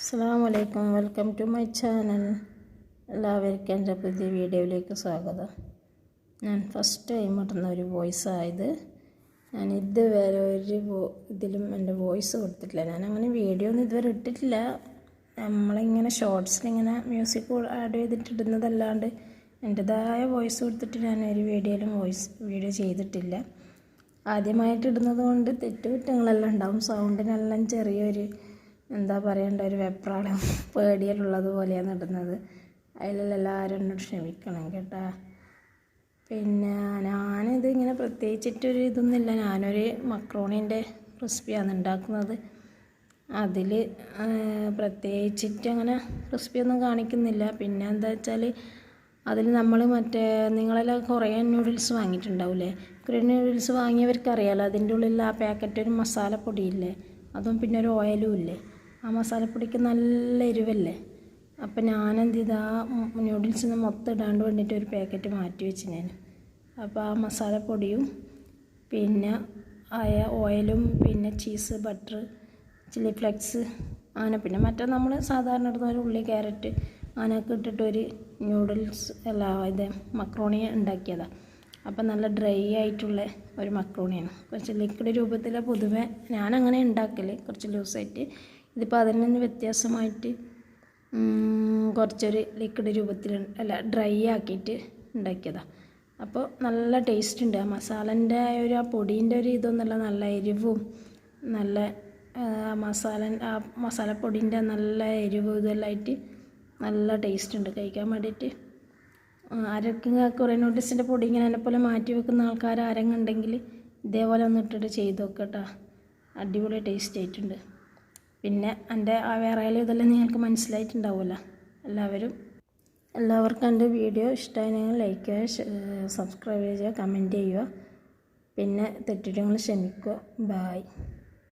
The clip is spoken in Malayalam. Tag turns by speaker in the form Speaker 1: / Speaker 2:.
Speaker 1: അസ്സാം വലൈക്കും വെൽക്കം ടു മൈ ചാനൽ. എല്ലാവർക്കും എന്റെ പുതിയ വീഡിയോയിലേക്ക് സ്വാഗതം. ഞാൻ ഫസ്റ്റ് ടൈം ഇടുന്ന ഒരു വോയിസ് ആയത് ഞാൻ ഇതുവരെ ഒരു ഇതിലും എന്റെ വോയിസ് കൊടുത്തിട്ടില്ല. ഞാൻ അങ്ങനെ വീഡിയോ ഒന്നും ഇതുവരെ ഇട്ടിട്ടില്ല. നമ്മളിങ്ങനെ ഷോർട്സിലിങ്ങനെ മ്യൂസിക് ആഡ് ചെയ്തിട്ട് ഇടുന്നതല്ലാണ്ട് എന്റെതായ വോയിസ് കൊടുത്തിട്ട് ഞാൻ ഒരു വീഡിയോയിലും വോയിസ് വീഡിയോ ചെയ്തിട്ടില്ല. ആദ്യമായിട്ട് ഇടുന്നത് കൊണ്ട് തെറ്റുകുറ്റങ്ങളെല്ലാം ഉണ്ടാവും. സൗണ്ടിനെല്ലാം ചെറിയൊരു എന്താ പറയേണ്ട ഒരു വെപ്രാളം. പേടിയിലുള്ളത് പോലെയാണ് ഇടുന്നത് അതിലെല്ലാവരും എന്നോട് ക്ഷമിക്കണം കേട്ടോ. പിന്നെ ഞാനിത് ഇങ്ങനെ പ്രത്യേകിച്ചിട്ടൊരു ഇതൊന്നുമില്ല. ഞാനൊരു മക്രോണീന്റെ റെസിപ്പിയാണ് ഉണ്ടാക്കുന്നത്. അതിൽ പ്രത്യേകിച്ചിട്ട് അങ്ങനെ റെസിപ്പിയൊന്നും കാണിക്കുന്നില്ല. പിന്നെ എന്താ വെച്ചാൽ അതിൽ നമ്മൾ മറ്റേ നിങ്ങളെല്ലാം കുറേ നൂഡിൽസ് വാങ്ങിയിട്ടുണ്ടാവില്ലേ കുറേ നൂഡിൽസ് വാങ്ങിയവർക്ക് അതിന്റെ ഉള്ളിൽ ആ പാക്കറ്റ് ഒരു മസാലപ്പൊടിയില്ലേ? അതും പിന്നെ ഒരു ഓയിലും ഇല്ലേ? ആ മസാലപ്പൊടിക്ക് നല്ല എരിവല്ലേ? അപ്പം ഞാനെന്ത് ചെയ്ത് ആ നൂഡിൽസിന് മൊത്തം ഇടാണ്ട് വേണ്ടിയിട്ട് ഒരു പാക്കറ്റ് മാറ്റി വെച്ച് ഞാൻ. അപ്പോൾ ആ മസാലപ്പൊടിയും പിന്നെ ആയ ഓയിലും പിന്നെ ചീസ് ബട്ടർ ചില്ലി ഫ്ലെക്സ് അങ്ങനെ പിന്നെ മറ്റേ നമ്മൾ സാധാരണ ഇടുന്ന ഒരു ഉള്ളി ക്യാരറ്റ് അങ്ങനെയൊക്കെ ഇട്ടിട്ട് ഒരു ന്യൂഡിൽസ് അല്ല ഇത് മക്രോണി ഉണ്ടാക്കിയതാണ് അപ്പം നല്ല ഡ്രൈ ആയിട്ടുള്ള ഒരു മക്രോണിയാണ്. കുറച്ച് ലിക്വിഡ് രൂപത്തിൽ പൊതുവെ ഞാനങ്ങനെ ഉണ്ടാക്കൽ കുറച്ച് ലൂസായിട്ട്. ഇതിപ്പോൾ അതിൽ നിന്ന് വ്യത്യാസമായിട്ട് കുറച്ചൊരു ലിക്വിഡ് രൂപത്തിൽ അല്ല ഡ്രൈ ആക്കിയിട്ട് ഉണ്ടാക്കിയതാണ് അപ്പോൾ നല്ല ടേസ്റ്റ് ഉണ്ട്. ആ മസാലന്റെ ഒരു ആ പൊടീന്റെ ഒരു ഇതൊന്നുമല്ല നല്ല എരിവും നല്ല മസാല ആ മസാലപ്പൊടീന്റെ നല്ല എരിവ് ഇതെല്ലാം ആയിട്ട് നല്ല ടേസ്റ്റ് ഉണ്ട്. കഴിക്കാൻ വേണ്ടിയിട്ട് ആരൊക്കെ കുറേ നോട്ടീസിന്റെ പൊടി ഇങ്ങനെ എന്നെ പോലെ മാറ്റി വെക്കുന്ന ആൾക്കാർ ആരെങ്കിലും ഉണ്ടെങ്കിൽ ഇതേപോലെ ഒന്ന് ഇട്ടിട്ട് ചെയ്ത് നോക്കട്ടോ അടിപൊളി ടേസ്റ്റ് ആയിട്ടുണ്ട്. പിന്നെ എന്റെ ആ വേറെയാലും ഇതെല്ലാം നിങ്ങൾക്ക് മനസ്സിലായിട്ടുണ്ടാവുമല്ലോ. എല്ലാവരും എല്ലാവർക്കും എന്റെ വീഡിയോ ഇഷ്ടമായിരുന്നെങ്കിൽ ലൈക്ക് ചെയ്യുക സബ്സ്ക്രൈബ് ചെയ്യുക കമന്റ് ചെയ്യുക. പിന്നെ തെറ്റിട്ടുകൾ ക്ഷമിക്കുക. ബായ്